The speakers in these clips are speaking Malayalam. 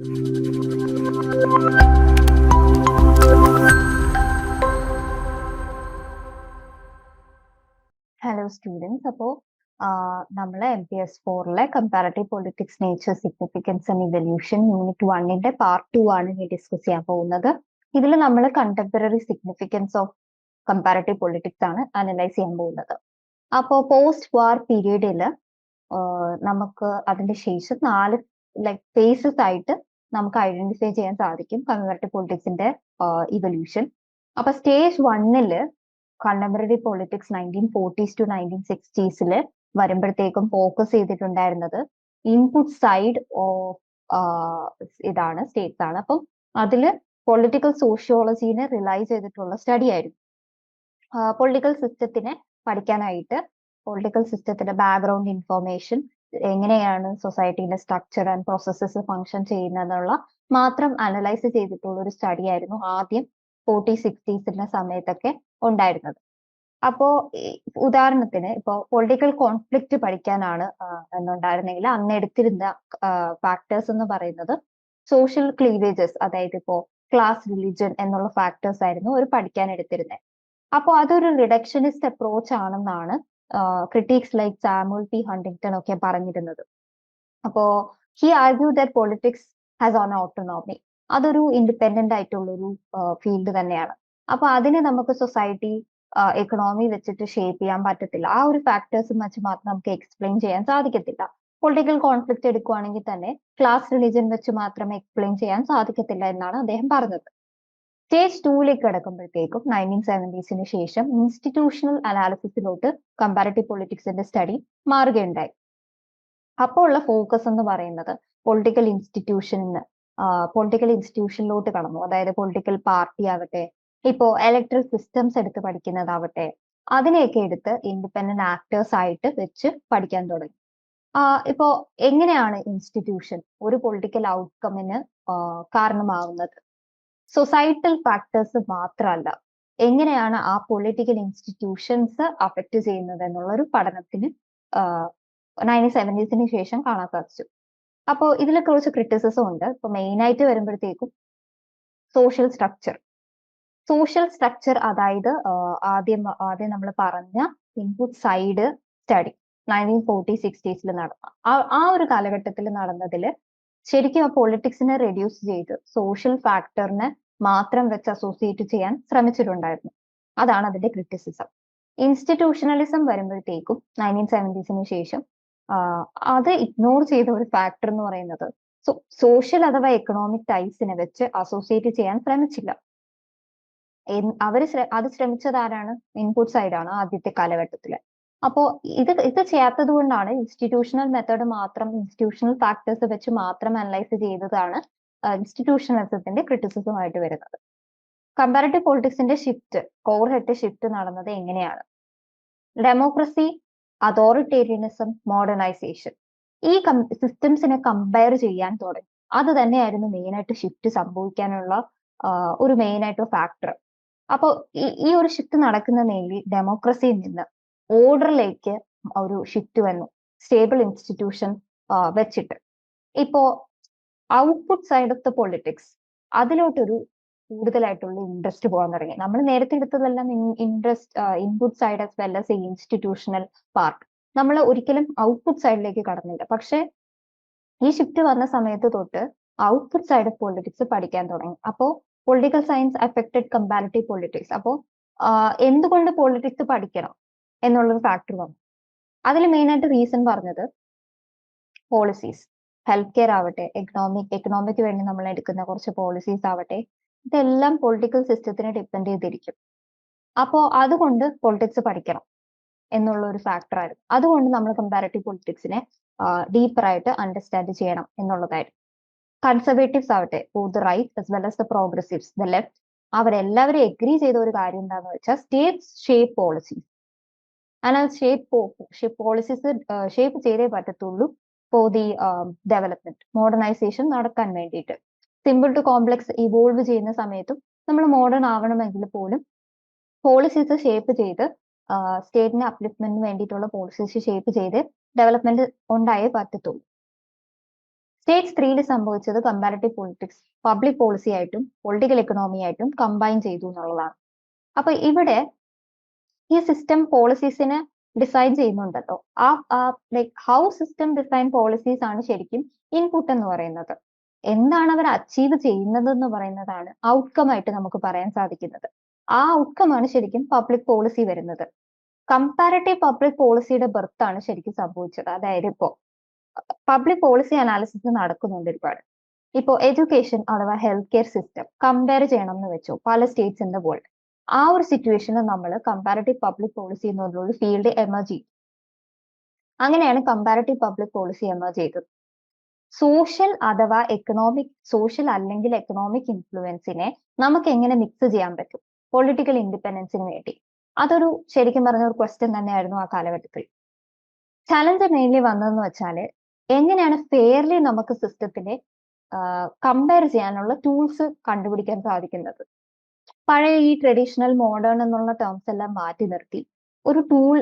ഹലോ സ്റ്റുഡൻസ് അപ്പോ നമ്മൾ M P S ഫോറിലെ comparative politics nature significance and evolution unit വണ്ണിന്റെ പാർട്ട് ടു ആണ് ഇനി ഡിസ്കസ് ചെയ്യാൻ പോകുന്നത്. ഇതിൽ നമ്മൾ contemporary significance of comparative politics ആണ് അനലൈസ് ചെയ്യാൻ പോകുന്നത്. അപ്പോൾ പോസ്റ്റ് വാർ പീരീഡിൽ നമുക്ക് അതിന്റെ ശേഷം നാല് ലൈക് ഫേസസ് ആയിട്ട് നമുക്ക് ഐഡന്റിഫൈ ചെയ്യാൻ സാധിക്കും കമ്മ്യൂണിറ്റി പൊളിറ്റിക്സിന്റെ ഇവല്യൂഷൻ അപ്പൊ സ്റ്റേജ് വണ്ണിൽ contemporary politics nineteen forties to nineteen സിക്സ്റ്റീസിൽ വരുമ്പോഴത്തേക്കും ഫോക്കസ് ചെയ്തിട്ടുണ്ടായിരുന്നത് ഇൻപുട്ട് സൈഡ് ഓഫ് ഇതാണ് സ്റ്റേറ്റ്സ് ആണ്. അപ്പം അതിൽ പൊളിറ്റിക്കൽ സോഷ്യോളജീനെ റിലൈ ചെയ്തിട്ടുള്ള സ്റ്റഡി ആയിരുന്നു. പൊളിറ്റിക്കൽ സിസ്റ്റത്തിനെ പഠിക്കാനായിട്ട് പൊളിറ്റിക്കൽ സിസ്റ്റത്തിന്റെ ബാക്ക്ഗ്രൗണ്ട് ഇൻഫർമേഷൻ എങ്ങനെയാണ് സൊസൈറ്റിയുടെ സ്ട്രക്ചർ ആൻഡ് പ്രോസസ്സസ് ഫങ്ഷൻ ചെയ്യുന്നതെന്നുള്ള മാത്രം അനലൈസ് ചെയ്തിട്ടുള്ള ഒരു സ്റ്റഡി ആയിരുന്നു ആദ്യം ഫോർട്ടി സിക്സ്റ്റീസിന്റെ സമയത്തൊക്കെ ഉണ്ടായിരുന്നത്. അപ്പോ ഉദാഹരണത്തിന് ഇപ്പോ പൊളിറ്റിക്കൽ കോൺഫ്ലിക്റ്റ് പഠിക്കാനാണ് എന്നുണ്ടായിരുന്നെങ്കിൽ അന്ന് എടുത്തിരുന്ന ഫാക്ടേഴ്സ് എന്ന് പറയുന്നത് സോഷ്യൽ ക്ലീവേജസ് അതായത് ഇപ്പോ ക്ലാസ് റിലിജൻ എന്നുള്ള ഫാക്ടേഴ്സ് ആയിരുന്നു ഒരു പഠിക്കാൻ എടുത്തിരുന്നത് അപ്പോൾ അതൊരു റിഡക്ഷനിസ്റ്റ് അപ്രോച്ച് ആണെന്നാണ് critics like Samuel P Huntington ഒക്കെ പറഞ്ഞിരുന്നത്. അപ്പോ he argue that politics has own autonomy അതൊരു ഇൻഡിപെൻഡന്റ് ആയിട്ടുള്ള ഒരു ഫീൽഡ് തന്നെയാണ്. അപ്പൊ അതിനെ നമുക്ക് സൊസൈറ്റി എക്കണോമി വെച്ചിട്ട് ഷേപ്പ് ചെയ്യാൻ പറ്റത്തില്ല. ആ ഒരു ഫാക്ടേഴ്സ് വെച്ച് മാത്രം നമുക്ക് എക്സ്പ്ലെയിൻ ചെയ്യാൻ സാധിക്കത്തില്ല. പൊളിറ്റിക്കൽ കോൺഫ്ലിക്റ്റ് എടുക്കുവാണെങ്കിൽ തന്നെ ക്ലാസ് റിലീജിയൻ വെച്ച് മാത്രം എക്സ്പ്ലെയിൻ ചെയ്യാൻ സാധിക്കത്തില്ല എന്നാണ് അദ്ദേഹം പറഞ്ഞത്. സ്റ്റേജ് ടൂയിലേക്ക് കിടക്കുമ്പോഴത്തേക്കും നയന്റീൻ സെവന്റീസിന് ശേഷം ഇൻസ്റ്റിറ്റ്യൂഷണൽ അനാലിസിസിലോട്ട് കമ്പാരറ്റീവ് പൊളിറ്റിക്സിന്റെ സ്റ്റഡി മാറുകയുണ്ടായി. അപ്പോൾ ഉള്ള ഫോക്കസ് എന്ന് പറയുന്നത് പൊളിറ്റിക്കൽ ഇൻസ്റ്റിറ്റ്യൂഷനിൽ പൊളിറ്റിക്കൽ ഇൻസ്റ്റിറ്റ്യൂഷനിലോട്ട് കടന്നു. അതായത് പൊളിറ്റിക്കൽ പാർട്ടി ആവട്ടെ ഇപ്പോ ഇലക്ട്രൽ സിസ്റ്റംസ് എടുത്ത് പഠിക്കുന്നതാവട്ടെ അതിനെയൊക്കെ എടുത്ത് ഇൻഡിപെൻഡന്റ് ആക്ടേഴ്സ് ആയിട്ട് വെച്ച് പഠിക്കാൻ തുടങ്ങി. ഇപ്പോ എങ്ങനെയാണ് ഇൻസ്റ്റിറ്റ്യൂഷൻ ഒരു പൊളിറ്റിക്കൽ ഔട്ട്കമ്മിന് കാരണമാവുന്നത്? സൊസൈറ്റൽ ഫാക്ടേഴ്സ് മാത്രമല്ല എങ്ങനെയാണ് ആ പൊളിറ്റിക്കൽ ഇൻസ്റ്റിറ്റ്യൂഷൻസ് അഫക്റ്റ് ചെയ്യുന്നത് എന്നുള്ള ഒരു പഠനത്തിന് നയന്റീൻ സെവന്റീസിന് ശേഷം കാണാൻ സാധിച്ചു. അപ്പോൾ ഇതിൽ കുറച്ച് ക്രിറ്റിസിസം ഉണ്ട്. ഇപ്പൊ മെയിൻ ആയിട്ട് വരുമ്പോഴത്തേക്കും സോഷ്യൽ സ്ട്രക്ചർ സോഷ്യൽ സ്ട്രക്ചർ അതായത് ആദ്യം ആദ്യം നമ്മൾ പറഞ്ഞ input side study nineteen forty സിക്സ്റ്റീസിൽ നടന്ന ആ ഒരു കാലഘട്ടത്തിൽ നടന്നതിൽ ശരിക്കും ആ പൊളിറ്റിക്സിനെ റെഡ്യൂസ് ചെയ്ത് സോഷ്യൽ ഫാക്ടറിനെ മാത്രം വെച്ച് അസോസിയേറ്റ് ചെയ്യാൻ ശ്രമിച്ചിട്ടുണ്ടായിരുന്നു. അതാണ് അതിന്റെ ക്രിറ്റിസിസം ഇൻസ്റ്റിറ്റ്യൂഷണലിസം വരുമ്പോഴത്തേക്കും നയന്റീൻ സെവന്റീസിന് ശേഷം അത് ഇഗ്നോർ ചെയ്ത ഒരു ഫാക്ടർ എന്ന് പറയുന്നത് സോ സോഷ്യൽ അഥവാ എക്കണോമിക് ടൈപ്സിനെ വെച്ച് അസോസിയേറ്റ് ചെയ്യാൻ ശ്രമിച്ചില്ല. അവർ അത് ശ്രമിച്ചത് ആരാണ്? ഇൻപുട്ട് സൈഡാണ് ആദ്യത്തെ കാലഘട്ടത്തിൽ. അപ്പോ ഇത് ഇത് ചെയ്യാത്തത് കൊണ്ടാണ് ഇൻസ്റ്റിറ്റ്യൂഷണൽ മെത്തേഡ് മാത്രം ഇൻസ്റ്റിറ്റ്യൂഷണൽ ഫാക്ടേഴ്സ് വെച്ച് മാത്രം അനലൈസ് ചെയ്തതാണ് ഇൻസ്റ്റിറ്റ്യൂഷണലിസത്തിന്റെ ക്രിറ്റിസിസം ആയിട്ട് വരുന്നത്. കമ്പാരറ്റീവ് പൊളിറ്റിക്സിന്റെ ഷിഫ്റ്റ് കോർ ഹെറ്റ് ഷിഫ്റ്റ് നടന്നത് എങ്ങനെയാണ്? ഡെമോക്രസി അതോറിറ്റേറിയനിസം മോഡേണൈസേഷൻ ഈ സിസ്റ്റംസിനെ കമ്പയർ ചെയ്യാൻ തുടങ്ങി. അത് തന്നെയായിരുന്നു മെയിനായിട്ട് ഷിഫ്റ്റ് സംഭവിക്കാനുള്ള ഒരു മെയിൻ ആയിട്ട് ഫാക്ടർ അപ്പോൾ ഈ ഒരു ഷിഫ്റ്റ് നടക്കുന്ന മെയിൻലി ഡെമോക്രസിയിൽ നിന്ന് ഓർഡറിലേക്ക് ഒരു ഷിഫ്റ്റ് വന്നു. സ്റ്റേബിൾ ഇൻസ്റ്റിറ്റ്യൂഷൻ വെച്ചിട്ട്. ഇപ്പോ output side of the politics അതിലോട്ടൊരു കൂടുതലായിട്ടുള്ള ഇൻട്രസ്റ്റ് പോകാൻ തുടങ്ങി. നമ്മൾ നേരത്തെ എടുത്തതെല്ലാം interest input side as well as institutional part. നമ്മൾ ഒരിക്കലും ഔട്ട്പുട്ട് സൈഡിലേക്ക് കടന്നില്ല. പക്ഷെ ഈ ഷിഫ്റ്റ് വന്ന സമയത്ത് തൊട്ട് ഔട്ട്പുട്ട് സൈഡ് ഓഫ് പൊളിറ്റിക്സ് പഠിക്കാൻ തുടങ്ങി. അപ്പോൾ political science affected comparative politics. അപ്പോൾ എന്തുകൊണ്ട് പൊളിറ്റിക്സ് പഠിക്കണം? എന്നുള്ളൊരു ഫാക്ടർ വന്നു. അതിൽ മെയിൻ ആയിട്ട് റീസൺ പറഞ്ഞത് പോളിസീസ് ഹെൽത്ത് കെയർ ആവട്ടെ എക്കണോമിക് എക്കണോമിക്ക് വേണ്ടി നമ്മൾ എടുക്കുന്ന കുറച്ച് പോളിസീസ് ആവട്ടെ ഇതെല്ലാം പൊളിറ്റിക്കൽ സിസ്റ്റത്തിനെ ഡിപ്പെൻഡ് ചെയ്തിരിക്കും. അപ്പോൾ അതുകൊണ്ട് പൊളിറ്റിക്സ് പഠിക്കണം എന്നുള്ള ഒരു ഫാക്ടറായിരുന്നു അതുകൊണ്ട് നമ്മൾ കമ്പാരറ്റീവ് പൊളിറ്റിക്സിനെ ഡീപ്പറായിട്ട് അണ്ടർസ്റ്റാൻഡ് ചെയ്യണം എന്നുള്ളതായിരുന്നു. കൺസർവേറ്റീവ്സ് ആവട്ടെ both right as well as the progressives the left അവരെല്ലാവരും എഗ്രി ചെയ്ത ഒരു കാര്യം എന്താണെന്ന് വെച്ചാൽ സ്റ്റേറ്റ് ഷേപ്പ് പോളിസീസ് അതിനാൽ ഷേപ്പ് ഷേപ്പ് പോളിസീസ് ഷേപ്പ് ചെയ്തേ പറ്റത്തുള്ളൂ ഫോർ ദി ഡെവലപ്മെന്റ് മോഡേണൈസേഷൻ നടക്കാൻ വേണ്ടിയിട്ട്. സിമ്പിൾ ടു കോംപ്ലക്സ് ഇവോൾവ് ചെയ്യുന്ന സമയത്തും നമ്മൾ മോഡേൺ ആവണമെങ്കിൽ പോലും പോളിസീസ് ഷേപ്പ് ചെയ്ത് സ്റ്റേറ്റിന്റെ അപ്ലിഫ്റ്റ്മെന്റിന് വേണ്ടിയിട്ടുള്ള പോളിസീസ് ഷേപ്പ് ചെയ്ത് ഡെവലപ്മെന്റ് ഉണ്ടായേ പറ്റത്തുള്ളൂ. സ്റ്റേറ്റ് ത്രീയിൽ സംഭവിച്ചത് കമ്പാരറ്റീവ് പൊളിറ്റിക്സ് പബ്ലിക് പോളിസി ആയിട്ടും പൊളിറ്റിക്കൽ എക്കണോമി ആയിട്ടും കമ്പൈൻ ചെയ്തു എന്നുള്ളതാണ്. അപ്പൊ ഇവിടെ ഈ സിസ്റ്റം പോളിസീസിനെ ഡിസൈൻ ചെയ്യുന്നുണ്ട് കേട്ടോ. ആ like how system design policies ആണ് ശരിക്കും ഇൻപുട്ട് എന്ന് പറയുന്നത്. എന്താണ് അവർ അച്ചീവ് ചെയ്യുന്നത് എന്ന് പറയുന്നതാണ് ഔട്ട്കം ആയിട്ട് നമുക്ക് പറയാൻ സാധിക്കുന്നത്. ആ ഔട്ട്കം ആണ് ശരിക്കും പബ്ലിക് പോളിസി വരുന്നത്. കമ്പാരറ്റീവ് പബ്ലിക് പോളിസിയുടെ ബർത്ത് ആണ് ശരിക്കും സംഭവിച്ചത്. അതായത് ഇപ്പോ പബ്ലിക് പോളിസി അനാലിസിസ് നടക്കുന്നുണ്ട് ഒരുപാട്. ഇപ്പോ എഡ്യൂക്കേഷൻ അഥവാ ഹെൽത്ത് കെയർ സിസ്റ്റം കമ്പയർ ചെയ്യണം എന്ന് വെച്ചോ. പല സ്റ്റേറ്റ്സ് ഇൻ ദ വേൾഡ് ആ ഒരു സിറ്റുവേഷനിൽ നമ്മൾ കമ്പാരറ്റീവ് പബ്ലിക് പോളിസി എന്നുള്ള ഒരു ഫീൽഡ് എമർജ് ചെയ്തു. അങ്ങനെയാണ് കമ്പാരറ്റീവ് പബ്ലിക് പോളിസി എമർജ് ചെയ്തത്. സോഷ്യൽ അഥവാ എക്കണോമിക് സോഷ്യൽ അല്ലെങ്കിൽ എക്കണോമിക് ഇൻഫ്ലുവൻസിനെ നമുക്ക് എങ്ങനെ മിക്സ് ചെയ്യാൻ പറ്റും? പൊളിറ്റിക്കൽ ഇൻഡിപെൻഡൻസിന് വേണ്ടി. അതൊരു ശരിക്കും പറഞ്ഞ ഒരു ക്വസ്റ്റ്യൻ തന്നെയായിരുന്നു ആ കാലഘട്ടത്തിൽ. ചലഞ്ച് മെയിൻലി വന്നതെന്ന് വെച്ചാൽ എങ്ങനെയാണ് ഫെയർലി നമുക്ക് സിസ്റ്റത്തിനെ കമ്പയർ ചെയ്യാനുള്ള ടൂൾസ് കണ്ടുപിടിക്കാൻ സാധിക്കുന്നത്? പഴയ ഈ ട്രഡീഷണൽ മോഡേൺ എന്നുള്ള ടേംസ് എല്ലാം മാറ്റി നിർത്തി. ഒരു ടൂൾ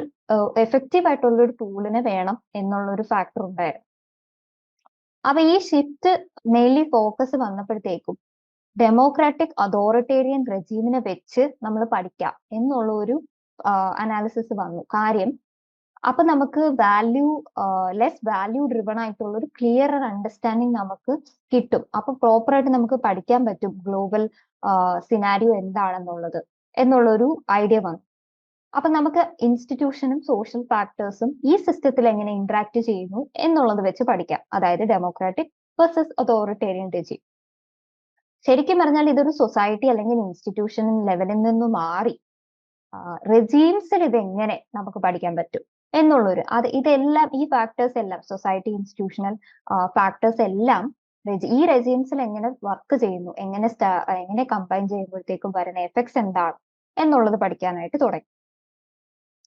എഫക്റ്റീവ് ആയിട്ടുള്ള ഒരു ടൂളിനെ വേണം എന്നുള്ള ഒരു ഫാക്ടർ ഉണ്ടായിരുന്നു. അപ്പൊ ഈ ഷിഫ്റ്റ് മെയിൻലി ഫോക്കസ് വന്നപ്പോഴത്തേക്കും ഡെമോക്രാറ്റിക് അതോറിറ്റേറിയൻ റെജീമിനെ വെച്ച് നമ്മൾ പഠിക്കാം എന്നുള്ള ഒരു അനാലിസിസ് വന്നു. കാര്യം അപ്പൊ നമുക്ക് വാല്യൂ ലെസ് വാല്യൂ ഡ്രിവൺ ആയിട്ടുള്ള ഒരു ക്ലിയർ അണ്ടർസ്റ്റാൻഡിങ് നമുക്ക് കിട്ടും. അപ്പൊ പ്രോപ്പർ ആയിട്ട് നമുക്ക് പഠിക്കാൻ പറ്റും ഗ്ലോബൽ സിനാരിയോ എന്താണെന്നുള്ളത് എന്നുള്ളൊരു ഐഡിയ വന്നു. അപ്പൊ നമുക്ക് ഇൻസ്റ്റിറ്റ്യൂഷനും സോഷ്യൽ ഫാക്ടേഴ്സും ഈ സിസ്റ്റത്തിൽ എങ്ങനെ ഇന്ററാക്ട് ചെയ്യുന്നു എന്നുള്ളത് വെച്ച് പഠിക്കാം. അതായത് ഡെമോക്രാറ്റിക് വേഴ്സസ് അതോറിറ്റേറിയൻ രജി ശരിക്കും പറഞ്ഞാൽ ഇതൊരു സൊസൈറ്റി അല്ലെങ്കിൽ ഇൻസ്റ്റിറ്റ്യൂഷൻ ലെവലിൽ നിന്ന് മാറി റെജീംസിൽ ഇത് എങ്ങനെ നമുക്ക് പഠിക്കാൻ പറ്റും? എന്നുള്ളൊരു അത് ഇതെല്ലാം ഈ ഫാക്ടേഴ്സ് എല്ലാം സൊസൈറ്റി ഇൻസ്റ്റിറ്റ്യൂഷണൽ ഫാക്ടേഴ്സ് എല്ലാം ഈ റെജീംസിൽ എങ്ങനെ വർക്ക് ചെയ്യുന്നു എങ്ങനെ എങ്ങനെ കമ്പൈൻ ചെയ്യുമ്പോഴത്തേക്കും വരുന്ന എഫക്ട്സ് എന്താണ് എന്നുള്ളത് പഠിക്കാനായിട്ട് തുടങ്ങി.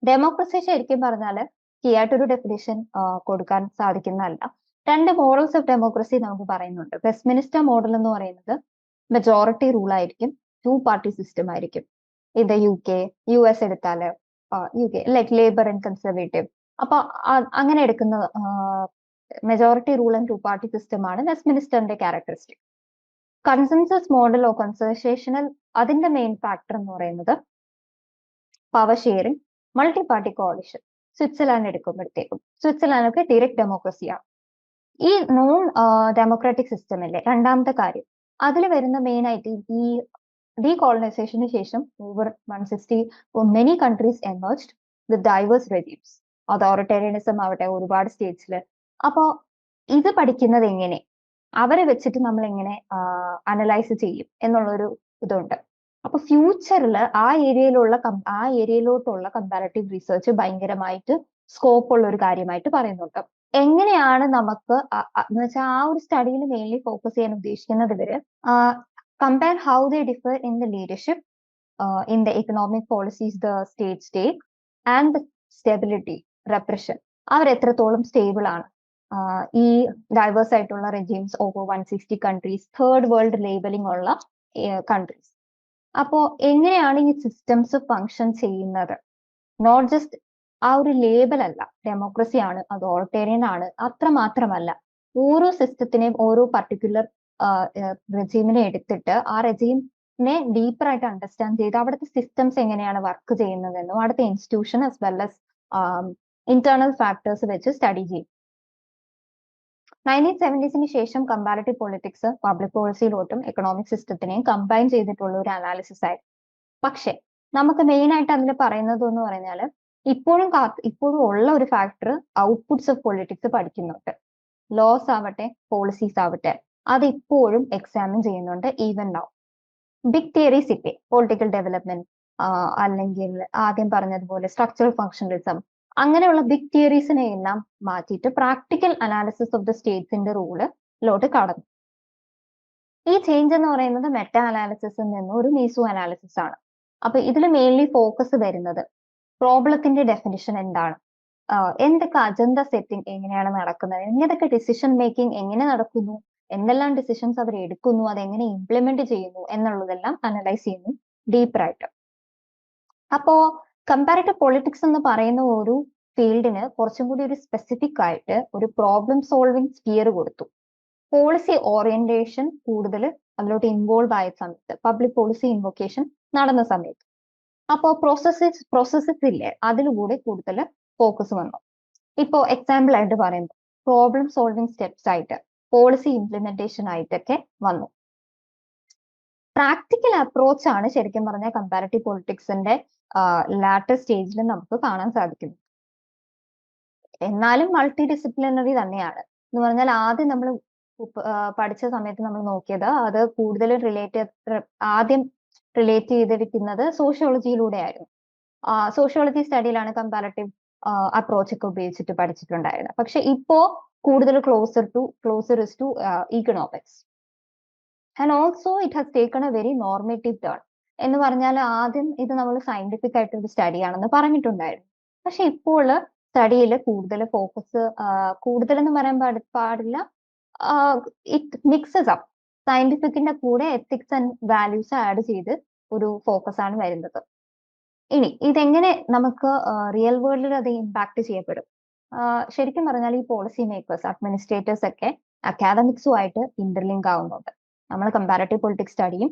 ഡെമോക്രസി ശരിക്കും പറഞ്ഞാൽ കീയായിട്ടൊരു ഡെഫിനിഷൻ കൊടുക്കാൻ സാധിക്കുന്നതല്ല. രണ്ട് മോഡൽസ് ഓഫ് ഡെമോക്രസി നമുക്ക് പറയുന്നുണ്ട്. വെസ്റ്റ്മിനിസ്റ്റർ മോഡൽ എന്ന് പറയുന്നത് മെജോറിറ്റി റൂൾ ആയിരിക്കും ടു പാർട്ടി സിസ്റ്റം ആയിരിക്കും. ഇത് യു കെ യു എസ് എടുത്താൽ U K like Labour and conservative അപ്പൊ അങ്ങനെ എടുക്കുന്ന majority rule and two party system ആണ് വെസ്റ്റ്മിനിസ്റ്ററിന്റെ ക്യാരക്ടറിസ്റ്റിക് കൺസെൻസസ് മോഡലോ ഓഫ് കൺസർവേഷണൽ അതിന്റെ മെയിൻ ഫാക്ടർ എന്ന് പറയുന്നത് power sharing multi party coalition Switzerland എടുക്കുമ്പോഴത്തേക്കും. Switzerland ഒക്കെ ഡയറക്റ്റ് ഡെമോക്രസിയാണ് ഈ നോൺ ഡെമോക്രാറ്റിക് സിസ്റ്റമില്ലേ രണ്ടാമത്തെ കാര്യം അതിൽ വരുന്ന മെയിൻ ആയിട്ട് ഈ ഡീകോളനൈസേഷന് ശേഷം over one sixty many countries emerged with diverse regimes authoritarianism ആവട്ടെ ഒരുപാട് സ്റ്റേറ്റ്സിൽ അപ്പോൾ ഇത് പഠിക്കുന്നത് എങ്ങനെ? അവരെ വെച്ചിട്ട് നമ്മൾ എങ്ങനെ അനലൈസ് ചെയ്യും എന്നുള്ളൊരു ഇതുണ്ട്. അപ്പൊ ഫ്യൂച്ചറിൽ ആ ഏരിയയിലുള്ള ആ ഏരിയയിലോട്ടുള്ള കമ്പാരറ്റീവ് റിസർച്ച് ഭയങ്കരമായിട്ട് സ്കോപ്പ് ഉള്ള ഒരു കാര്യമായിട്ട് പറയുന്നുണ്ട്. എങ്ങനെയാണ് നമുക്ക് എന്ന് വെച്ചാൽ ആ ഒരു സ്റ്റഡിയിൽ മെയിൻലി ഫോക്കസ് ചെയ്യാൻ ഉദ്ദേശിക്കുന്നത് ഇവർ compare how they differ in the leadership in the economic policies the state stake and the stability repression അവർ എത്രത്തോളം സ്റ്റേബിൾ ആണ്. ഈ ഡൈവേഴ്സ് ആയിട്ടുള്ള regimes over one sixty countries third world labelling ഉള്ള കൺട്രീസ് അപ്പോ എങ്ങനെയാണ് ഈ സിസ്റ്റംസ് ഫങ്ഷൻ ചെയ്യുന്നത്? നോട്ട് ജസ്റ്റ് ആ ഒരു ലേബൽ അല്ല ഡെമോക്രസി ആണ് അത് ഓൾട്ടേറിയൻ ആണ് അത്ര മാത്രമല്ല. ഓരോ സിസ്റ്റത്തിനെയും ഓരോ പർട്ടിക്കുലർ റെജീമിനെ എടുത്തിട്ട് ആ റെജീമിനെ ഡീപ്പർ ആയിട്ട് അണ്ടർസ്റ്റാൻഡ് ചെയ്ത് അവിടുത്തെ സിസ്റ്റംസ് എങ്ങനെയാണ് വർക്ക് ചെയ്യുന്നതെന്നും അവിടുത്തെ institution as well as internal factors വെച്ച് സ്റ്റഡി ചെയ്യും. നയന്റീൻ സെവന്റീസിന് ശേഷം കമ്പാരറ്റീവ് പൊളിറ്റിക്സ് പബ്ലിക് പോളിസിയിലോട്ടും എക്കണോമിക് സിസ്റ്റത്തിനെയും കമ്പൈൻ ചെയ്തിട്ടുള്ള ഒരു അനാലിസിസ് ആയിരുന്നു. പക്ഷെ നമുക്ക് മെയിൻ ആയിട്ട് അതിൽ പറയുന്നത് എന്ന് പറഞ്ഞാൽ ഇപ്പോഴും ഇപ്പോഴും ഉള്ള ഒരു ഫാക്ടർ ഔട്ട്പുട്ട്സ് ഓഫ് പൊളിറ്റിക്സ് പഠിക്കുന്നുണ്ട്. ലോസ് ആവട്ടെ പോളിസീസ് ആവട്ടെ. അത് ഇപ്പോഴും എക്സാമിൻ ചെയ്യുന്നുണ്ട് ഈവൻ നൗ ബിഗ് തിയറി സിപ്പി പൊളിറ്റിക്കൽ ഡെവലപ്മെന്റ് അല്ലെങ്കിൽ ആദ്യം പറഞ്ഞതുപോലെ സ്ട്രക്ചറൽ ഫങ്ഷണലിസം അങ്ങനെയുള്ള ബിഗ് തിയറീസിനെ എല്ലാം മാറ്റിയിട്ട് പ്രാക്ടിക്കൽ അനാലിസിസ് ഓഫ് ദ സ്റ്റേറ്റ്സിന്റെ റൂളിലോട്ട് കടന്നു. ഈ ചേഞ്ച് എന്ന് പറയുന്നത് മെറ്റ അനാലിസിസിൽ നിന്ന് ഒരു മീസു അനാലിസിസ് ആണ്. അപ്പൊ ഇതിൽ മെയിൻലി ഫോക്കസ് വരുന്നത് പ്രോബ്ലത്തിന്റെ ഡെഫിനിഷൻ എന്താണ്? എന്തൊക്കെ അജണ്ട സെറ്റിംഗ് എങ്ങനെയാണ് നടക്കുന്നത്? എന്തൊക്കെ ഡിസിഷൻ മേക്കിംഗ് എങ്ങനെ നടക്കുന്നു? എന്തെല്ലാം ഡിസിഷൻസ് അവർ എടുക്കുന്നു അതെങ്ങനെ ഇംപ്ലിമെന്റ് ചെയ്യുന്നു എന്നുള്ളതെല്ലാം അനലൈസ് ചെയ്യുന്നു ഡീപ്പറായിട്ട് അപ്പോ കമ്പാരിറ്റീവ് പൊളിറ്റിക്സ് എന്ന് പറയുന്ന ഒരു ഫീൽഡിന് കുറച്ചും കൂടി ഒരു സ്പെസിഫിക് ആയിട്ട് ഒരു പ്രോബ്ലം സോൾവിങ് സ്പിയർ കൊടുത്തു. പോളിസി ഓറിയന്റേഷൻ കൂടുതൽ അതിലോട്ട് ഇൻവോൾവ് ആയ സമയത്ത് പബ്ലിക് പോളിസി ഇൻവൊക്കേഷൻ നടന്ന സമയത്ത്. അപ്പോൾ പ്രോസസ്സസ് പ്രോസസ്സസ് ഇല്ലേ അതിലൂടെ കൂടുതൽ ഫോക്കസ് വന്നു. ഇപ്പോ എക്സാമ്പിൾ ആയിട്ട് പറയുമ്പോൾ പ്രോബ്ലം സോൾവിങ് സ്റ്റെപ്സ് ആയിട്ട്. പോളിസി ഇംപ്ലിമെന്റേഷൻ ആയിട്ടൊക്കെ വന്നു. പ്രാക്ടിക്കൽ അപ്രോച്ച് ആണ് ശരിക്കും പറഞ്ഞാൽ കമ്പാരറ്റീവ് പൊളിറ്റിക്സിന്റെ ലാറ്റർ സ്റ്റേജിൽ നമുക്ക് കാണാൻ സാധിക്കുന്നത്. എന്നാലും മൾട്ടി ഡിസിപ്ലിനറി തന്നെയാണ്. എന്ന് പറഞ്ഞാൽ ആദ്യം നമ്മൾ പഠിച്ച സമയത്ത് നമ്മൾ നോക്കിയത് അത് കൂടുതലും റിലേറ്റ് ആദ്യം റിലേറ്റ് ചെയ്തിരിക്കുന്നത് സോഷ്യോളജിയിലൂടെ ആയിരുന്നു. സോഷ്യോളജി സ്റ്റഡിയിലാണ് കമ്പാരറ്റീവ് അപ്രോച്ച് ഒക്കെ ഉപയോഗിച്ചിട്ട് പഠിച്ചിട്ടുണ്ടായിരുന്നത്. പക്ഷെ ഇപ്പോ കൂടുതൽ closer to closer to economics and also it has taken a very normative turn എന്ന് പറഞ്ഞാൽ ആദ്യം ഇത് നമ്മൾ സയന്റിഫിക് ആയിട്ടൊരു സ്റ്റഡി ആണെന്ന് പറഞ്ഞിട്ടുണ്ടായിരുന്നു. പക്ഷെ ഇപ്പോൾ സ്റ്റഡിയിൽ കൂടുതൽ ഫോക്കസ് കൂടുതൽ എന്ന് പറയാൻ പാടില്ല. ഇറ്റ് മിക്സസ് അപ്പ് സയന്റിഫിക്കിന്റെ കൂടെ എത്തിക്സ് ആൻഡ് വാല്യൂസ് ആഡ് ചെയ്ത് ഒരു ഫോക്കസ് ആണ് വരുന്നത്. ഇനി ഇതെങ്ങനെ നമുക്ക് റിയൽ വേൾഡിൽ അത് ഇമ്പാക്ട് ചെയ്യപ്പെടും? ശരിക്കും പറഞ്ഞാൽ ഈ പോളിസി മേക്കേഴ്സ് അഡ്മിനിസ്ട്രേറ്റേഴ്സ് ഒക്കെ അക്കാദമിക്സുമായിട്ട് ഇന്റർലിങ്ക് ആവുന്നുണ്ട്. നമ്മൾ കമ്പാരറ്റീവ് പൊളിറ്റിക്സ് സ്റ്റഡിയും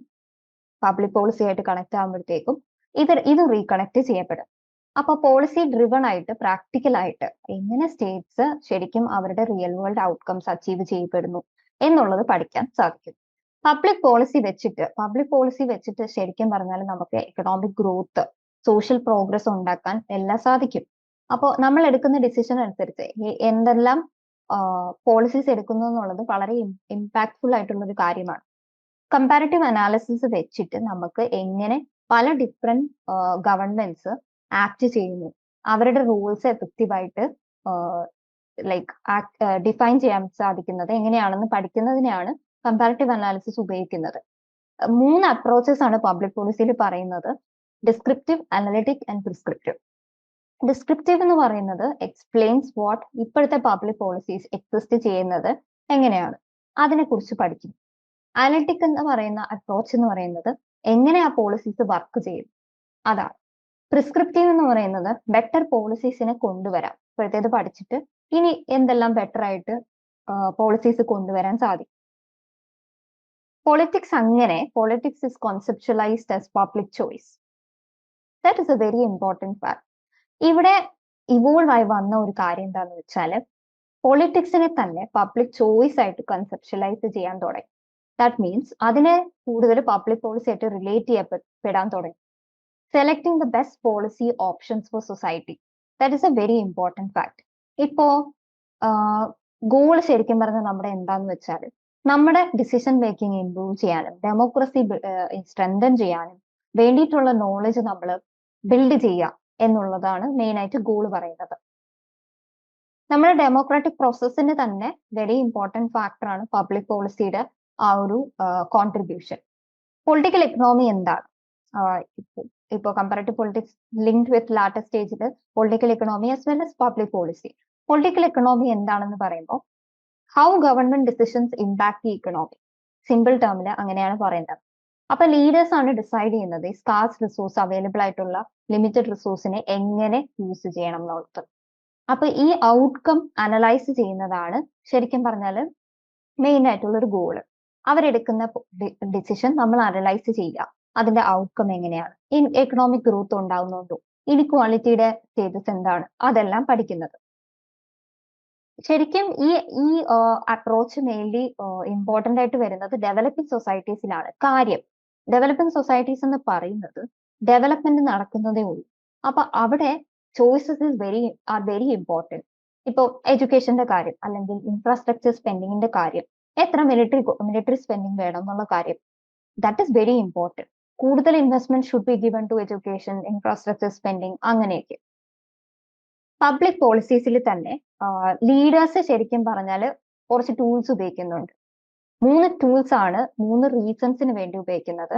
പബ്ലിക് പോളിസി ആയിട്ട് കണക്ട് ആകുമ്പോഴത്തേക്കും ഇത് ഇത് റീകണക്ട് ചെയ്യപ്പെടും. അപ്പൊ പോളിസി ഡ്രിവൺ ആയിട്ട് പ്രാക്ടിക്കൽ ആയിട്ട് എങ്ങനെ സ്റ്റേറ്റ്സ് ശരിക്കും അവരുടെ റിയൽ വേൾഡ് ഔട്ട്കംസ് അച്ചീവ് ചെയ്യപ്പെടുന്നു എന്നുള്ളത് പഠിക്കാൻ സാധിക്കും. പബ്ലിക് പോളിസി വെച്ചിട്ട് പബ്ലിക് പോളിസി വെച്ചിട്ട് ശരിക്കും പറഞ്ഞാൽ നമുക്ക് എക്കണോമിക് ഗ്രോത്ത് സോഷ്യൽ പ്രോഗ്രസ് ഉണ്ടാക്കാൻ എല്ലാം സാധിക്കും. അപ്പോൾ നമ്മൾ എടുക്കുന്ന ഡിസിഷൻ അനുസരിച്ച് എന്തെല്ലാം പോളിസീസ് എടുക്കുന്നു എന്നുള്ളത് വളരെ ഇമ്പാക്ട്ഫുൾ ആയിട്ടുള്ള ഒരു കാര്യമാണ്. കമ്പാരിറ്റീവ് അനാലിസിസ് വെച്ചിട്ട് നമുക്ക് എങ്ങനെ പല ഡിഫറെന്റ് ഗവൺമെന്റ്സ് ആക്ട് ചെയ്യുന്നു. അവരുടെ റൂൾസ് എഫക്റ്റീവായിട്ട് ലൈക്ക് ഡിഫൈൻ ചെയ്യാൻ സാധിക്കുന്നത് എങ്ങനെയാണെന്ന് പഠിക്കുന്നതിനാണ് കമ്പാരിറ്റീവ് അനാലിസിസ് ഉപയോഗിക്കുന്നത്. മൂന്ന് അപ്രോച്ചസ് ആണ് പബ്ലിക് പോളിസിയിൽ പറയുന്നത്. Descriptive analytic and prescriptive descriptive എന്ന് പറയുന്നത് എക്സ്പ്ലെയിൻസ് വാട്ട് ഇപ്പോഴത്തെ പബ്ലിക് പോളിസീസ് എക്സിസ്റ്റ് ചെയ്യുന്നത് എങ്ങനെയാണ്. അതിനെക്കുറിച്ച് പഠിക്കും. അനലിറ്റിക് എന്ന് പറയുന്ന അപ്രോച്ച് എന്ന് പറയുന്നത് എങ്ങനെ ആ പോളിസീസ് വർക്ക് ചെയ്യും. അതാണ്. പ്രിസ്ക്രിപ്റ്റീവ് എന്ന് പറയുന്നത് ബെറ്റർ പോളിസീസിനെ കൊണ്ടുവരാം. ഇപ്പോഴത്തേത് പഠിച്ചിട്ട് ഇനി എന്തെല്ലാം ബെറ്റർ ആയിട്ട് പോളിസീസ് കൊണ്ടുവരാൻ സാധിക്കും. പൊളിറ്റിക്സ് അങ്ങനെ politics is conceptualised as public choice that is a very important fact ഇവിടെ ഇവോൾവ് ആയി വന്ന ഒരു കാര്യം എന്താന്ന് വെച്ചാൽ പൊളിറ്റിക്സിനെ തന്നെ പബ്ലിക് ചോയ്സ് ആയിട്ട് കൺസെപ്ഷ്യലൈസ് ചെയ്യാൻ തുടങ്ങി. ദാറ്റ് മീൻസ് അതിനെ കൂടുതൽ പബ്ലിക് പോളിസി ആയിട്ട് റിലേറ്റ് ചെയ്യപ്പെടാൻ തുടങ്ങി. Selecting the best policy options for society that is a very important fact ഇപ്പോ ഗോൾ ശരിക്കും പറഞ്ഞാൽ നമ്മുടെ എന്താന്ന് വെച്ചാൽ നമ്മുടെ ഡിസിഷൻ മേക്കിംഗ് ഇംപ്രൂവ് ചെയ്യാനും ഡെമോക്രസി സ്ട്രെങ്തൻ ചെയ്യാനും വേണ്ടിയിട്ടുള്ള നോളജ് നമ്മൾ ബിൽഡ് ചെയ്യുക എന്നുള്ളതാണ് മെയിൻ ആയിട്ട് ഗോൾ പറയുന്നത്. നമ്മുടെ ഡെമോക്രാറ്റിക് പ്രോസസ്സിന് തന്നെ വെരി ഇമ്പോർട്ടന്റ് ഫാക്ടറാണ് പബ്ലിക് പോളിസിയുടെ ആ ഒരു കോൺട്രിബ്യൂഷൻ പൊളിറ്റിക്കൽ എക്കണോമി എന്താണ്? ഇപ്പോൾ comparative politics linked with latest സ്റ്റേജിൽ political economy as well as public policy political economy എന്താണെന്ന് പറയുമ്പോൾ how government decisions impact the economy simple ടേമിൽ അങ്ങനെയാണ് പറയുന്നത് അപ്പൊ ലീഡേഴ്സ് ആണ് ഡിസൈഡ് ചെയ്യുന്നത് ഈ സ്കാർസ് റിസോഴ്സ് അവൈലബിൾ ആയിട്ടുള്ള ലിമിറ്റഡ് റിസോഴ്സിനെ എങ്ങനെ യൂസ് ചെയ്യണം എന്നുള്ളത്. അപ്പൊ ഈ ഔട്ട്കം അനലൈസ് ചെയ്യുന്നതാണ് ശരിക്കും പറഞ്ഞാൽ മെയിൻ ആയിട്ടുള്ള ഒരു ഗോൾ അവരെടുക്കുന്ന ഡിസിഷൻ നമ്മൾ അനലൈസ് ചെയ്യുക. അതിന്റെ ഔട്ട്കം എങ്ങനെയാണ്? എക്കണോമിക് ഗ്രോത്ത് ഉണ്ടാവുന്നുണ്ടോ? ഇനിക്വാളിറ്റിയുടെ സ്റ്റേറ്റസ് എന്താണ്? അതെല്ലാം പഠിക്കുന്നത്. ശരിക്കും ഈ ഈ അപ്രോച്ച് മെയിൻലി ഇമ്പോർട്ടന്റ് ആയിട്ട് വരുന്നത് ഡെവലപ്പിംഗ് സൊസൈറ്റീസിലാണ് കാര്യം ഡെവലപ്പിംഗ് സൊസൈറ്റീസ് എന്ന് പറയുന്നത് ഡെവലപ്മെന്റ് നടക്കുന്നതേ ഉള്ളൂ. അപ്പൊ അവിടെ choices is very are very important ഇപ്പോൾ എഡ്യൂക്കേഷന്റെ കാര്യം അല്ലെങ്കിൽ ഇൻഫ്രാസ്ട്രക്ചർ സ്പെൻഡിങ്ങിന്റെ കാര്യം എത്ര മിലിറ്ററി മിലിറ്ററി സ്പെൻഡിങ് വേണം എന്നുള്ള കാര്യം ദാറ്റ് ഇസ് വെരി ഇമ്പോർട്ടന്റ് കൂടുതൽ investment should be given to education infrastructure spending അങ്ങനെയൊക്കെ. പബ്ലിക് പോളിസീസിൽ തന്നെ ലീഡേഴ്സ് ശരിക്കും പറഞ്ഞാൽ കുറച്ച് ടൂൾസ് ഉപയോഗിക്കുന്നുണ്ട്. മൂന്ന് ടൂൾസ് ആണ് മൂന്ന് റീസൺസിന് വേണ്ടി ഉപയോഗിക്കുന്നത്.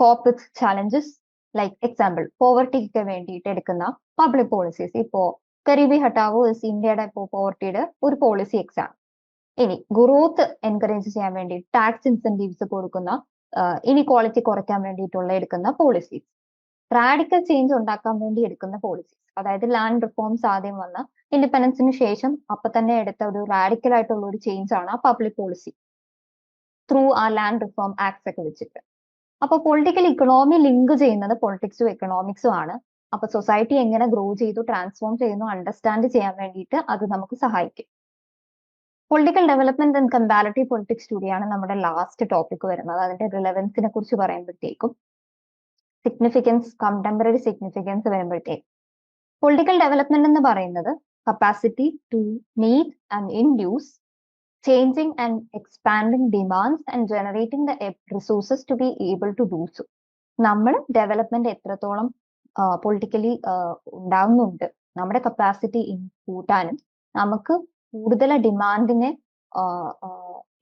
കോർപ്പറേറ്റ് ചാലഞ്ചസ് ലൈക്ക് എക്സാമ്പിൾ പോവർട്ടിക്ക് വേണ്ടിയിട്ട് എടുക്കുന്ന പബ്ലിക് പോളിസീസ് ഇപ്പോ കരീബി ഹട്ടാവോ ഇസ് ഇന്ത്യയുടെ ഇപ്പോൾ പോവർട്ടിയുടെ ഒരു പോളിസി എക്സാം ഇനി ഗ്രോത്ത് എൻകറേജ് ചെയ്യാൻ വേണ്ടി ടാക്സ് ഇൻസെന്റീവ്സ് കൊടുക്കുന്ന ഇനിക്വാളിറ്റി കുറയ്ക്കാൻ വേണ്ടിയിട്ടുള്ള എടുക്കുന്ന പോളിസീസ് റാഡിക്കൽ ചേഞ്ച് ഉണ്ടാക്കാൻ വേണ്ടി എടുക്കുന്ന പോളിസീസ് അതായത് ലാൻഡ് റിഫോംസ് ആദ്യം വന്ന ഇൻഡിപെൻഡൻസിന് ശേഷം അപ്പൊ തന്നെ എടുത്ത ഒരു റാഡിക്കൽ ആയിട്ടുള്ള ഒരു ചേഞ്ച് ആണ് ആ പബ്ലിക് പോളിസി ത്രൂ ആ ലാൻഡ് റിഫോം ആക്ട്സ് ഒക്കെ വെച്ചിട്ട്. അപ്പൊ പൊളിറ്റിക്കൽ ഇക്കണോമി ലിങ്ക് ചെയ്യുന്നത് പൊളിറ്റിക്സും എക്കണോമിക്സും ആണ്. അപ്പൊ സൊസൈറ്റി എങ്ങനെ ഗ്രോ ചെയ്തു ട്രാൻസ്ഫോം ചെയ്യുന്നു അണ്ടർസ്റ്റാൻഡ് ചെയ്യാൻ വേണ്ടിയിട്ട് അത് നമുക്ക് സഹായിക്കും. Political development and comparative politics സ്റ്റുഡിയാണ് നമ്മുടെ ലാസ്റ്റ് ടോപ്പിക് വരുന്നത്. അതിന്റെ റിലവൻസിനെ കുറിച്ച് പറയുമ്പോഴത്തേക്കും. സിഗ്നിഫിക്കൻസ് കണ്ടംപററി സിഗ്നിഫിക്കൻസ് വരുമ്പോഴത്തേക്കും. പൊളിറ്റിക്കൽ ഡെവലപ്മെന്റ് എന്ന് പറയുന്നത് capacity to meet and induce changing and expanding demands and generating the resources to be able to do so. നമ്മൾ ഡെവലപ്മെന്റ് എത്രത്തോളം പൊളിറ്റിക്കലി ഉണ്ടാവുന്നുണ്ട് നമ്മുടെ കപ്പാസിറ്റി കൂട്ടാനും നമുക്ക് കൂടുതൽ ഡിമാൻഡിനെ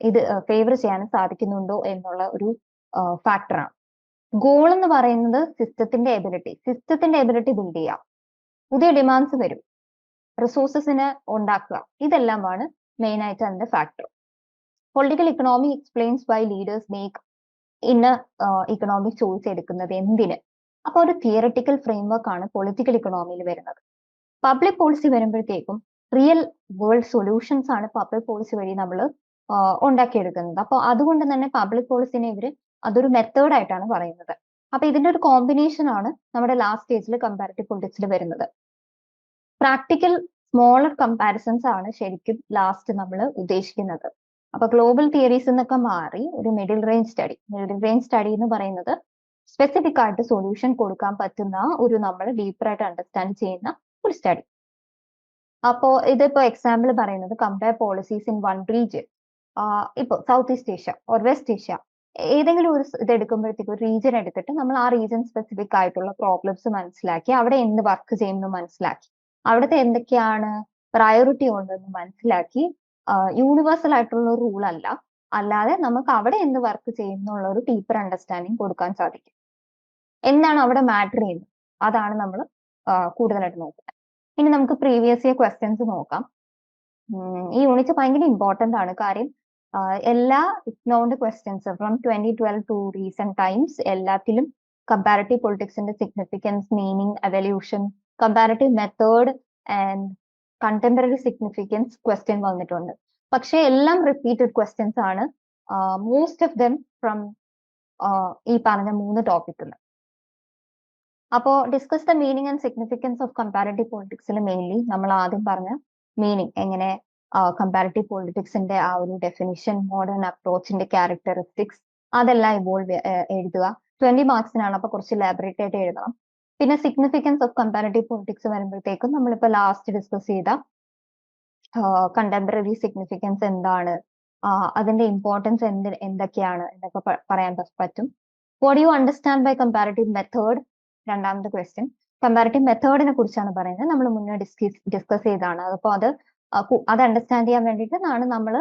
ഇത് ഫേവർ ചെയ്യാനും സാധിക്കുന്നുണ്ടോ എന്നുള്ള ഒരു ഫാക്ടറാണ് ഗോൾ എന്ന് പറയുന്നത് സിസ്റ്റത്തിന്റെ എബിലിറ്റി സിസ്റ്റത്തിന്റെ എബിലിറ്റി ബിൽഡ് ചെയ്യുക പുതിയ ഡിമാൻഡ്സ് വരും. റിസോഴ്സസിനെ ഉണ്ടാക്കുക. ഇതെല്ലാമാണ് മെയിൻ ആയിട്ട് അതിന്റെ factor political economy explains by leaders make ഇന്ന ഇക്കണോമിക് ചോയ്സ് എടുക്കുന്നത് എന്തിന്? അപ്പൊ ഒരു തിയറട്ടിക്കൽ ഫ്രെയിംവർക്ക് ആണ് പൊളിറ്റിക്കൽ ഇക്കണോമിയിൽ വരുന്നത്. പബ്ലിക് പോളിസി വരുമ്പോഴത്തേക്കും റിയൽ വേൾഡ് സൊല്യൂഷൻസ് ആണ് പബ്ലിക് പോളിസി വഴി നമ്മൾ ഉണ്ടാക്കിയെടുക്കുന്നത്. അപ്പോൾ അതുകൊണ്ട് തന്നെ പബ്ലിക് പോളിസിനെ ഇവർ അതൊരു മെത്തേഡ് ആയിട്ടാണ് പറയുന്നത്. അപ്പൊ ഇതിന്റെ ഒരു കോമ്പിനേഷൻ ആണ് നമ്മുടെ ലാസ്റ്റ് സ്റ്റേജിൽ കമ്പാരിറ്റീവ് പൊളിറ്റിക്സിൽ വരുന്നത്. പ്രാക്ടിക്കൽ സ്മോളർ കമ്പാരിസൺസ് ആണ് ശരിക്കും ലാസ്റ്റ് നമ്മൾ ഉദ്ദേശിക്കുന്നത്. അപ്പൊ ഗ്ലോബൽ തിയറീസ് എന്നൊക്കെ മാറി ഒരു middle range study middle range study എന്ന് പറയുന്നത് സ്പെസിഫിക് ആയിട്ട് സൊല്യൂഷൻ കൊടുക്കാൻ പറ്റുന്ന ഒരു നമ്മൾ ഡീപ്പറായിട്ട് അണ്ടർസ്റ്റാൻഡ് ചെയ്യുന്ന ഒരു സ്റ്റഡി അപ്പോ ഇതിപ്പോ എക്സാമ്പിൾ പറയുന്നത് compare policies in one region ഇപ്പൊ South East Asia or West Asia ഏതെങ്കിലും ഒരു ഇത് എടുക്കുമ്പോഴത്തേക്ക് ഒരു റീജിയൻ എടുത്തിട്ട് നമ്മൾ ആ റീജിയൻ സ്പെസിഫിക് ആയിട്ടുള്ള പ്രോബ്ലംസ് മനസ്സിലാക്കി അവിടെ എന്ത് വർക്ക് ചെയ്യുന്നു മനസ്സിലാക്കി. അവിടുത്തെ എന്തൊക്കെയാണ് പ്രയോറിറ്റി ഉണ്ടെന്ന് മനസ്സിലാക്കി യൂണിവേഴ്സൽ ആയിട്ടുള്ള റൂൾ അല്ല. അല്ലാതെ നമുക്ക് അവിടെ എന്ത് വർക്ക് ചെയ്യുന്നുള്ള ഒരു ഡീപ്പർ അണ്ടർസ്റ്റാൻഡിങ് കൊടുക്കാൻ സാധിക്കും. എന്താണ് അവിടെ മാറ്റർ ചെയ്യുന്നത്? അതാണ് നമ്മൾ കൂടുതലായിട്ട് നോക്കുന്നത്. ഇനി നമുക്ക് പ്രീവിയസ് ഇയർ ക്വസ്റ്റ്യൻസ് നോക്കാം. ഈ യൂണിറ്റ് ഭയങ്കര ഇമ്പോർട്ടന്റ് ആണ്. കാര്യം എല്ലാ ഇഗ്നോന്റെ questions from twenty twelve to recent times എല്ലാത്തിലും comparative പൊളിറ്റിക്സിന്റെ significance meaning evolution comparative method and contemporary significance question വന്നിട്ടുണ്ട്. പക്ഷെ എല്ലാം റിപ്പീറ്റഡ് ക്വസ്റ്റ്യൻസ് ആണ്. മോസ്റ്റ് ഓഫ് ദം ഫ്രം ഈ പറഞ്ഞ മൂന്ന് ടോപ്പിക്കിൽ അപ്പോ discuss the meaning and significance of comparative പൊളിറ്റിക്സിൽ mainly നമ്മൾ ആദ്യം പറഞ്ഞ മീനിങ് എങ്ങനെ കമ്പാരിറ്റീവ് പൊളിറ്റിക്സിന്റെ ആ ഒരു ഡെഫിനിഷൻ മോഡേൺ അപ്രോച്ചിന്റെ ക്യാരക്ടറിസ്റ്റിക്സ് അതെല്ലാം ഇവോൾവ് എഴുതുക. ട്വന്റി മാർക്സിനാണ് അപ്പൊ കുറച്ച് ലാബറേറ്റ് ആയിട്ട് എഴുതണം. പിന്നെ സിഗ്നിഫിക്കൻസ് ഓഫ് കമ്പാരിറ്റീവ് പൊളിറ്റിക്സ് വരുമ്പോഴത്തേക്കും നമ്മളിപ്പോ ലാസ്റ്റ് ഡിസ്കസ് ചെയ്ത കണ്ടംപററി സിഗ്നിഫിക്കൻസ് എന്താണ് അതിന്റെ ഇമ്പോർട്ടൻസ് എന്ത് എന്തൊക്കെയാണ് എന്നൊക്കെ പറയാൻ പറ്റും. What you understand by comparative method രണ്ടാമത്തെ ക്വസ്റ്റ്യൻ കമ്പാരിറ്റീവ് മെത്തേഡിനെ കുറിച്ചാണ് പറയുന്നത്. നമ്മൾ മുന്നേ ഡിസ്കസ് ഡിസ്കസ് ചെയ്താണ് അപ്പോൾ അത് അത് അണ്ടർസ്റ്റാൻഡ് ചെയ്യാൻ വേണ്ടിയിട്ട് വേണ്ടിയിട്ടാണ് നമ്മൾ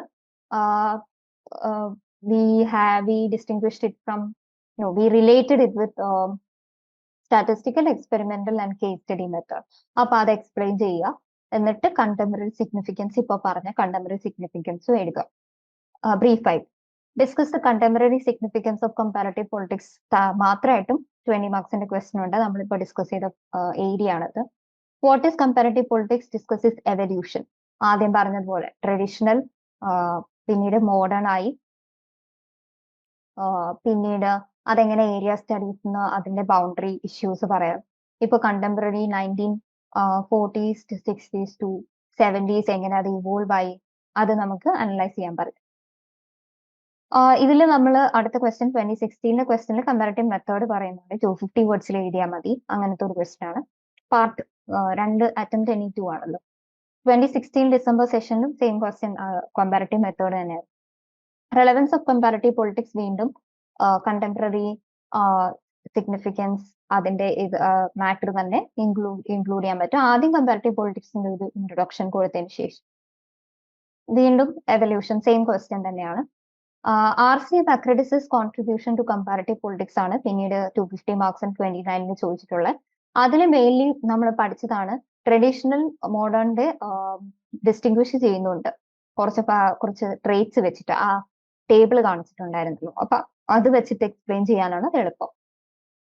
we have we distinguished it from we related it with statistical experimental and case study method അപ്പൊ അത് എക്സ്പ്ലെയിൻ ചെയ്യുക. എന്നിട്ട് കണ്ടംപററി സിഗ്നിഫിക്കൻസ് ഇപ്പൊ പറഞ്ഞ കണ്ടംപററി സിഗ്നിഫിക്കൻസും എഴുതുക. ബ്രീഫായിട്ട് discuss the contemporary significance of comparative politics മാത്രമായിട്ടും twenty മാർക്സിന്റെ ക്വസ്റ്റൻ ഉണ്ട്. നമ്മളിപ്പോ ഡിസ്കസ് ചെയ്ത ഏരിയ ആണത് what is comparative politics discuss is evolution ആദ്യം പറഞ്ഞതുപോലെ ട്രഡീഷണൽ പിന്നീട് മോഡേൺ ആയി. പിന്നീട് അതെങ്ങനെ ഏരിയ സ്റ്റഡീസ് അതിന്റെ ബൗണ്ടറി ഇഷ്യൂസ് പറയാം. ഇപ്പൊ contemporary nineteen forties sixties to seventies എങ്ങനെ അത് ഇവോൾവ് ആയി അത് നമുക്ക് അനലൈസ് ചെയ്യാൻ പറയും ഇതിൽ നമ്മൾ അടുത്ത ക്വസ്റ്റ്യൻ ട്വന്റി സിക്സ്റ്റീനിലെ ക്വസ്റ്റ്യനിൽ കമ്പാരറ്റീവ് മെത്തേഡ് പറയുന്നുണ്ട്. ടു ഫിഫ്റ്റി വേർഡ്സിൽ എഴുതിയാൽ മതി. അങ്ങനത്തെ ഒരു ക്വസ്റ്റ്യൻ ആണ്. പാർട്ട് രണ്ട് അറ്റംപ്റ്റ് എനി ടു ആണല്ലോ. ട്വന്റി സിക്സ്റ്റീൻ ഡിസംബർ സെഷനിലും സെയിം ക്വസ്റ്റ്യൻ കമ്പാരറ്റീവ് മെത്തേഡ് തന്നെയാണ് റെലവൻസ് ഓഫ് കമ്പാരറ്റീവ് പൊളിറ്റിക്സ് വീണ്ടും കണ്ടംപററി സിഗ്നിഫിക്കൻസ് അതിന്റെ ഇത് മാറ്റർ തന്നെ ഇൻക്ലൂഡ് ഇൻക്ലൂഡ് ചെയ്യാൻ പറ്റും. ആദ്യം കമ്പാരിറ്റീവ് പൊളിറ്റിക്സിന്റെ ഒരു ഇൻട്രൊഡക്ഷൻ കൊടുത്തതിന് ശേഷം. വീണ്ടും എവല്യൂഷൻ സെയിം ക്വസ്റ്റ്യൻ തന്നെയാണ്. R C Macridis's contribution to comparative politics ആണ് പിന്നീട് two fifty marks and twenty നയനിൽ ചോദിച്ചിട്ടുള്ളത്. അതിൽ മെയിൻലി നമ്മൾ പഠിച്ചതാണ് ട്രഡീഷണൽ മോഡേണിന്റെ ഡിസ്റ്റിങ്വിഷ് ചെയ്യുന്നുണ്ട്. കുറച്ച് കുറച്ച് ട്രേറ്റ്സ് വെച്ചിട്ട് ആ ടേബിൾ കാണിച്ചിട്ടുണ്ടായിരുന്നല്ലോ. അപ്പൊ അത് വെച്ചിട്ട് എക്സ്പ്ലെയിൻ ചെയ്യാനാണ് എളുപ്പം.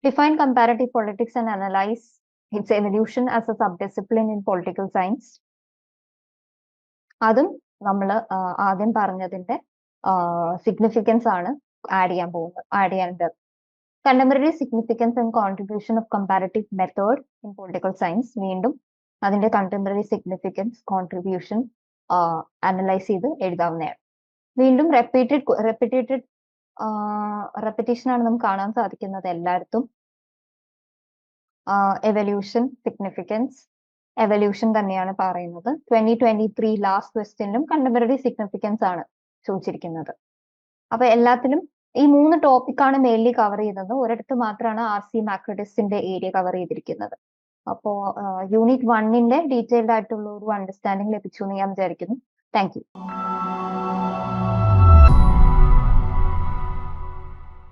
Define comparative politics and analyse its evolution as a sub discipline in political science അതും നമ്മൾ ആദ്യം പറഞ്ഞതിന്റെ സിഗ്നിഫിക്കൻസ് ആണ് ആഡ് ചെയ്യാൻ പോകുന്നത് ആഡ് ചെയ്യേണ്ടത്. Contemporary significance and contribution of comparative method in political science വീണ്ടും അതിന്റെ കണ്ടംപററി സിഗ്നിഫിക്കൻസ് കോൺട്രിബ്യൂഷൻ അനലൈസ് ചെയ്ത് എഴുതാവുന്നതാണ്. വീണ്ടും റെപ്പീറ്റഡ് റെപ്പിറ്റേറ്റഡ് റെപ്പിറ്റേഷൻ ആണ് നമുക്ക് കാണാൻ സാധിക്കുന്നത് എല്ലായിടത്തും. എവല്യൂഷൻ സിഗ്നിഫിക്കൻസ് എവല്യൂഷൻ തന്നെയാണ് പറയുന്നത്. ട്വന്റി ട്വന്റി ത്രീ ലാസ്റ്റ് ക്വസ്റ്റ്യനിലും കണ്ടംപററി സിഗ്നിഫിക്കൻസ് ആണ് ചോദിച്ചിരിക്കുന്നത് അപ്പൊ എല്ലാത്തിലും ഈ മൂന്ന് ടോപ്പിക്കാണ് മെയിൻലി കവർ ചെയ്യുന്നത്. ഒരിടത്ത് മാത്രമാണ് ആർ സി മാക്രഡിസിന്റെ ഏരിയ കവർ ചെയ്തിരിക്കുന്നത്. അപ്പോ യൂണിറ്റ് വണ്ണിന്റെ ഡീറ്റെയിൽഡ് ആയിട്ടുള്ള ഒരു അണ്ടർസ്റ്റാൻഡിംഗ് ലഭിച്ചു എന്ന് ഞാൻ വിചാരിക്കുന്നു. Thank you